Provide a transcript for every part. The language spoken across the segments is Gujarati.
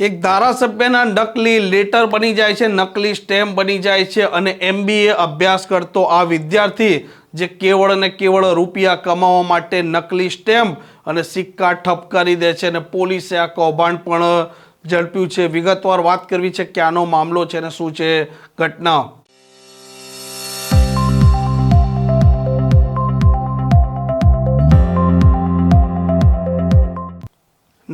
એક ધારાસભ્યના નકલી લેટર બની જાય છે, નકલી સ્ટેમ્પ બની જાય છે અને એમબીએ અભ્યાસ કરતો આ વિદ્યાર્થી જે કેવળ ને કેવળ રૂપિયા કમાવા માટે નકલી સ્ટેમ્પ અને સિક્કા ઠપ કરી દે છે અને પોલીસે આ કૌભાંડ પણ ઝડપ્યું છે. વિગતવાર વાત કરવી છે ક્યાંનો મામલો છે અને શું છે ઘટના.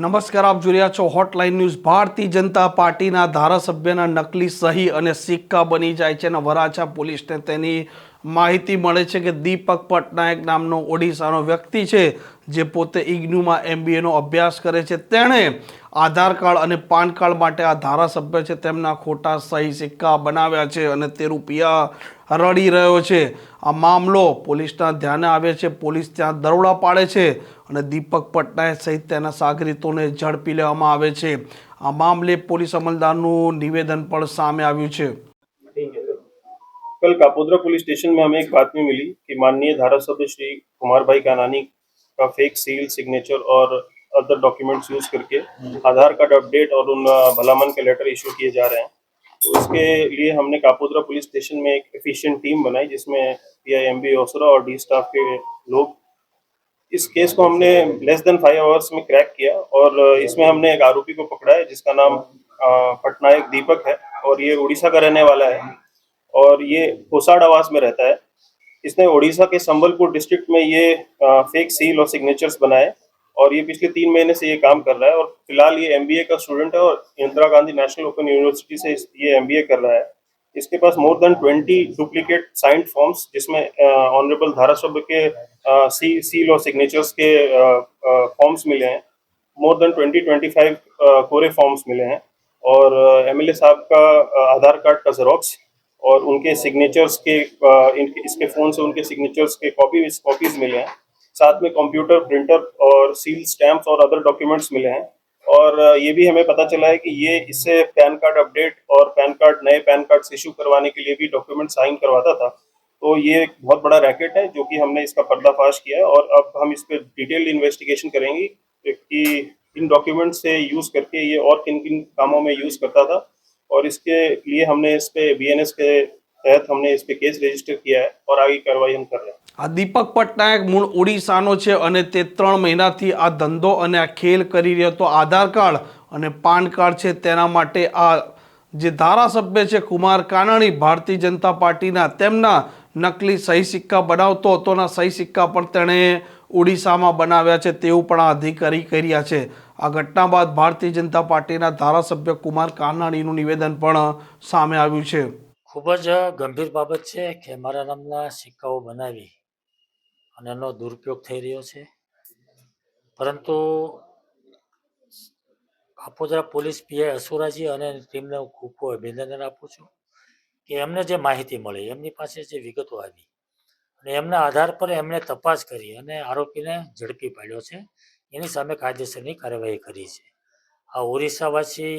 નમસ્કાર, આપ જોઈ રહ્યા છો હોટલાઇન ન્યૂઝ ભારતીય જનતા પાર્ટીના ધારાસભ્યના નકલી સહી અને સિક્કા બની જાય છે અને વરાછા પોલીસને તેની માહિતી મળે છે કે દીપક પટનાયક નામનો ઓડિશાનો વ્યક્તિ છે, જે પોતે ઇગ્નુમાં એમબીએનો અભ્યાસ કરે છે. તેણે આધાર કાર્ડ અને પાન કાર્ડ માટે આ ધારાસભ્ય છે, તેમના ખોટા સહી સિક્કા બનાવ્યા છે અને તે રૂપિયા રડી રહ્યો છે. આ મામલો પોલીસના ધ્યાને આવે છે, પોલીસ ત્યાં દરોડા પાડે છે અને દીપક પટનાયક સહિત તેના સાગરીતોને ઝડપી લેવામાં આવે છે. આ મામલે પોલીસ અમલદારનું નિવેદન પણ સામે આવ્યું છે. कल कापोद्रा पुलिस स्टेशन में हमें एक बातमी मिली कि माननीय धारा सभ्य श्री कुमार भाई कानानी का फेक सील सिग्नेचर और अदर डॉक्यूमेंट्स यूज़ करके आधार कार्ड अपडेट और उन भलामन के लेटर इशू किए जा रहे हैं। तो इसके लिए हमने कापोद्रा पुलिस स्टेशन में एक एफिशिएंट टीम बनाई जिसमें P I M B officer और डी स्टाफ के लोग। इस केस को हमने लेस देन फाइव आवर्स में क्रैक किया और इसमें हमने एक आरोपी को पकड़ा है जिसका नाम पटनायक दीपक है और ये उड़ीसा का रहने वाला है। और ये कोसाड आवास में रहता है। इसने उड़ीसा के संबलपुर डिस्ट्रिक्ट में ये फेक सील और सिग्नेचर्स बनाए और ये पिछले तीन महीने से ये काम कर रहा है और फ़िलहाल ये एमबीए का स्टूडेंट है और Indira Gandhi national open university से ये एमबीए कर रहा है। इसके पास more than twenty duplicate signed forms जिसमें ऑनरेबल धारा धारासभ्य के सी सील और सिग्नेचर्स के फॉर्म्स मिले हैं। More than twenty twenty five कोरे फॉर्म्स मिले हैं और एमएलए साहब का आधार कार्ड का जेरोक्स और उनके सिग्नेचर्स के इसके फ़ोन से उनके सिग्नेचर्स के कॉपी कॉपीज मिले हैं। साथ में कंप्यूटर प्रिंटर और सील स्टैम्प्स और अदर डॉक्यूमेंट्स मिले हैं। और ये भी हमें पता चला है कि ये इससे पैन कार्ड अपडेट और पैन कार्ड नए पैन कार्ड इशू करवाने के लिए भी डॉक्यूमेंट साइन करवाता था। तो ये एक बहुत बड़ा रैकेट है, जो कि हमने इसका पर्दाफाश किया है। और अब हम इस पर डिटेल इन्वेस्टिगेशन करेंगे कि इन डॉक्यूमेंट से यूज़ करके ये और किन किन कामों में यूज़ करता था। और इसके लिए हमने इस पे बी के तहत हमने इस पे केस रजिस्टर किया है और आगे कार्रवाई हम कर रहे हैं આ દીપક પટનાયક મૂળ ઓડિશાનો છે અને તે ત્રણ મહિનાથી આ ધંધો અને આ ખેલ કરી રહ્યો હતો આધાર કાર્ડ અને પાન કાર્ડ છે તેના માટે આ જે ધારાસભ્ય છે કુમાર કાનાણી ભારતીય જનતા પાર્ટીના તેમના નકલી સહી સિક્કા બનાવતો હતો ના સહી સિક્કા પણ તેણે ઓડિશામાં બનાવ્યા છે તેવું પણ આ અધિકારી કર્યા છે આ ઘટના બાદ ભારતીય જનતા પાર્ટીના ધારાસભ્ય કુમાર કાનાણીનું નિવેદન પણ સામે આવ્યું છે. ખૂબ જ ગંભીર બાબત છે કે મારા નામના સિક્કાઓ બનાવી અને એનો દુરુપયોગ થઈ રહ્યો છે. પરંતુ કાપોદરા પોલીસ પીઆઈ અસુરાજી અને ટીમને હું ખૂબ ખૂબ અભિનંદન આપું છું કે એમને જે માહિતી મળી, એમની પાસે જે વિગતો આવી અને એમના આધાર પર એમણે તપાસ કરી અને આરોપીને ઝડપી પાડ્યો છે. એની સામે કાયદેસરની કાર્યવાહી કરી છે. આ ઓરિસ્સાવાસી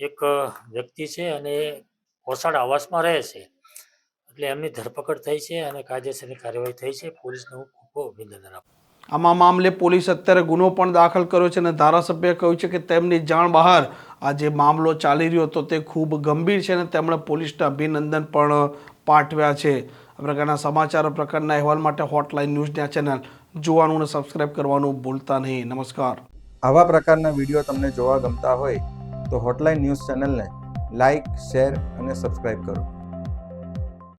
એક વ્યક્તિ છે અને ઓસાડ આવાસમાં રહે છે. એટલે એમની ધરપકડ થઈ છે અને કાયદેસરની કાર્યવાહી થઈ છે. પોલીસને હું ખૂબ અભિનંદન આપું આમાં મામલે પોલીસ અત્યારે ગુનો પણ દાખલ કર્યો છે અને ધારાસભ્યએ કહ્યું છે કે તેમની જાણ બહાર આ જે મામલો ચાલી રહ્યો હતો તે ખૂબ ગંભીર છે અને તેમણે પોલીસને અભિનંદન પણ પાઠવ્યા છે. આ પ્રકારના સમાચાર પ્રકારના અહેવાલ માટે હોટલાઇન ન્યૂઝના ચેનલ જોવાનું અને સબસ્ક્રાઇબ કરવાનું ભૂલતા નહીં. નમસ્કાર. આવા પ્રકારના વીડિયો તમને જોવા ગમતા હોય તો હોટલાઇન ન્યૂઝ ચેનલને લાઇક શેર અને સબસ્ક્રાઇબ કરો.